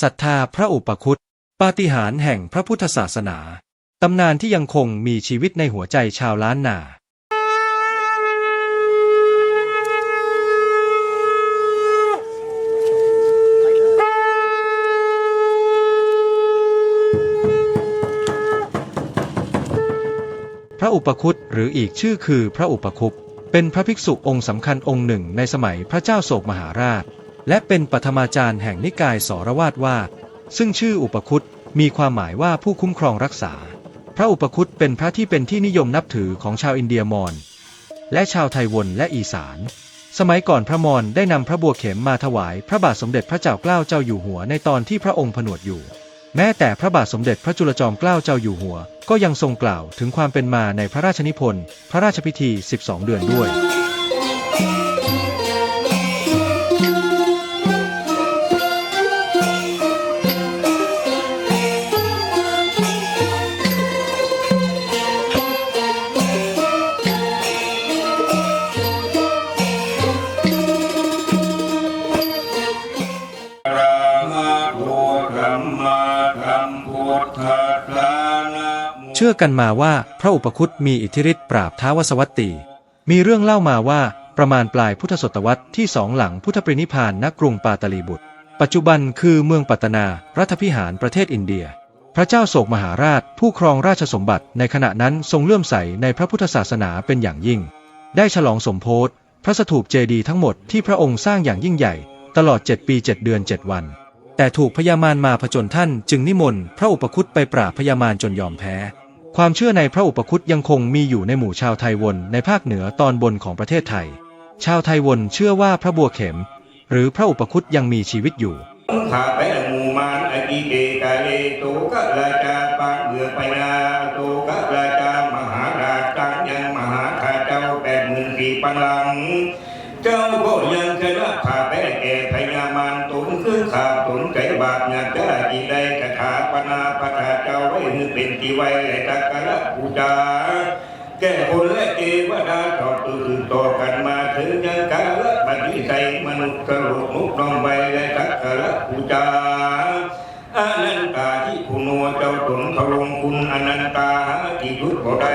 ศรัทธาพระอุปคุตปาฏิหาริย์แห่งพระพุทธศาสนา ตำนานที่ยังคงมีชีวิตในหัวใจชาวล้านนาพระอุปคุตหรืออีกชื่อคือพระอุปคุปเป็นพระภิกษุองค์สำคัญองค์หนึ่งในสมัยพระเจ้าโศกมหาราช และเป็นปฐมาจารย์แห่งนิกายสรวาทว่า ซึ่งชื่ออุปคุตมีความหมายว่าผู้คุ้มครองรักษา พระอุปคุตเป็นพระที่เป็นที่นิยมนับถือของชาวอินเดียมอญและชาวไทยวนและอีสาน สมัยก่อนพระมอญได้นำพระบัวเข็มมาถวายพระบาทสมเด็จพระเจ้าเกล้าเจ้าอยู่หัวในตอนที่พระองค์ผนวดอยู่ แม้แต่พระบาทสมเด็จพระจุลจอมเกล้าเจ้าอยู่หัว ก็ยังทรงกล่าวถึงความเป็นมาในพระราชนิพนธ์ พระราชพิธี 12 เดือนด้วย ชื่อกันมาว่าพระอุปคุตมีอิทธิฤทธิ์ปราบท้าวสวัตตี มีเรื่องเล่ามาว่าประมาณปลายพุทธศตวรรษที่สองหลังพุทธปรินิพานณกรุงปาตลีบุตร ปัจจุบันคือเมืองปัตตนา รัฐพิหารประเทศอินเดีย พระเจ้าโศกมหาราช ผู้ครองราชสมบัติในขณะนั้นทรงเลื่อมใสในพระพุทธศาสนาเป็นอย่างยิ่ง ได้ฉลองสมโพธิพระสถูปเจดีย์ทั้งหมดที่พระองค์สร้างอย่างยิ่งใหญ่ ตลอด 7 ปี 7 เดือน 7 วัน แต่ถูกพญามารมาผจญท่านจึงนิมนต์พระอุปคุตไปปราบพญามารจนยอมแพ้ ความเชื่อในพระอุปคุตยังคงมีอยู่ในหมู่ชาวไทยวนในภาคเหนือตอนบนของประเทศไทย ชาวไทยวนเชื่อว่าพระบัวเข็ม หรือพระอุปคุตยังมีชีวิตอยู่ขาไปหมู่มานอกิเกกาเลโตกะราชาปาเบือปนาโตกะราชามหาราชังยังมหาขาเจ้าแปดหมื่นสี่ปังลัง เจ้าก็ยังชนะข้าไปแก่พญามารตุนคือขาตุนไก่บาปญาติจีได้กระถาปนาปทาเจ้าไว้หือเป็นทีไว้และตักกะละบูชาแก่คนและเทวดาต่อตื่นต่อกันมาถึงยังกาละบัดนี้ใจมนุษย์กระโหลกนุกน้องใบและตักกะละบูชาอานันตาที่คุณโนเจ้าตนทะลงคุณอนันตาหาที่ยุดบ่ได้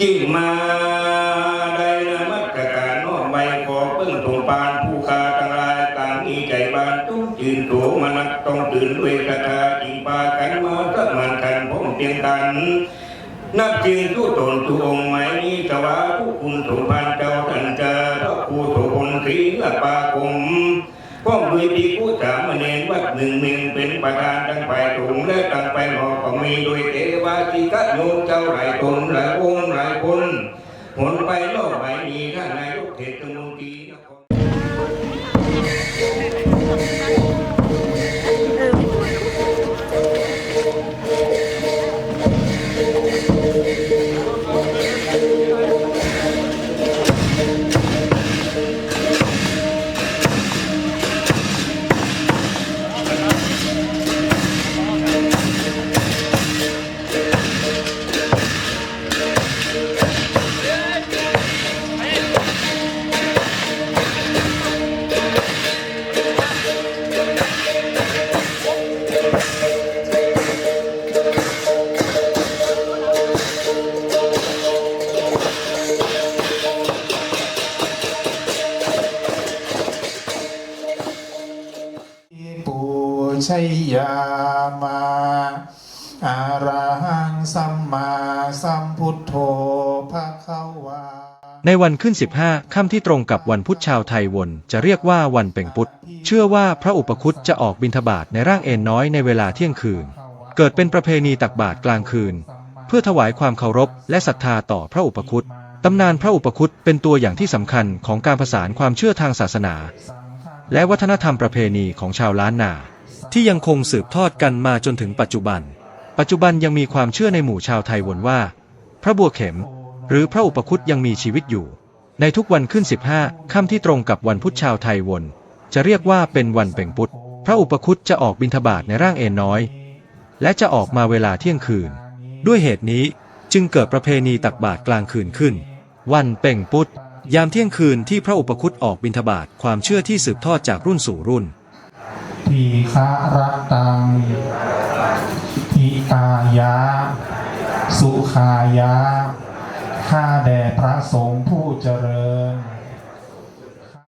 จึงมาได้นมัสการน้อมใบขอเพิ่งตรงปานผู้คาทั้งหลายต่างมีใจบานต้งจืนโตมนัสต้องตื่นด้วยกระาจิงปากันมาสมันกันพมเพียงกันนับจึงทุตนทุองค์ไม่มีสวาผู้คุณสมพันเจ้าท่านเจอพระครูโสพลศรีละปาคม พ่อมือปีผู้สามเณรวัดหนึ่งหนึ่งเป็นประธานตั้งไปถุงและตั้งไปหอกมีโดยเทวาจิกะโยมเจ้าหลายตนหลายองค์หลายคนหนไปโลกใบนี้ท่านนายกเทศมนตรีนคร ชัยยามาอาระหังสัมมาสัมพุทโธภะคะวาในวันขึ้น 15 ค่ำที่ตรงกับวันพุธชาวไทยวน จะเรียกว่าวันเป่งพุธ เชื่อว่าพระอุปคุตจะออกบิณฑบาตในร่างเอ็นน้อยในเวลาเที่ยงคืน เกิดเป็นประเพณีตักบาตรกลางคืน เพื่อถวายความเคารพและศรัทธาต่อพระอุปคุตตำนานพระอุปคุตเป็นตัวอย่างที่สำคัญของการผสานความเชื่อทางศาสนา และวัฒนธรรมประเพณีของชาวล้านนา ที่ยังคงสืบทอดกันมาจนถึงปัจจุบัน ปัจจุบันยังมีความเชื่อในหมู่ชาวไทยวนว่า พระบัวเข็ม หรือพระอุปคุตยังมีชีวิตอยู่ ในทุกวันขึ้น 15ค่ำที่ตรงกับวันพุธชาวไทยวน จะเรียกว่าเป็นวันเป่งพุธพระอุปคุตจะออกบิณฑบาตในร่างเอ็นน้อย และจะออกมาเวลาเที่ยงคืน ด้วยเหตุนี้จึงเกิดประเพณีตักบาตรกลางคืนขึ้น วันเป่งพุธยามเที่ยงคืนที่พระอุปคุตออกบิณฑบาตความเชื่อที่สืบทอดจากรุ่นสู่รุ่น ทีฆะรัตตังทิตายะ สุขายะข้าแด่พระสงฆ์ผู้เจริญ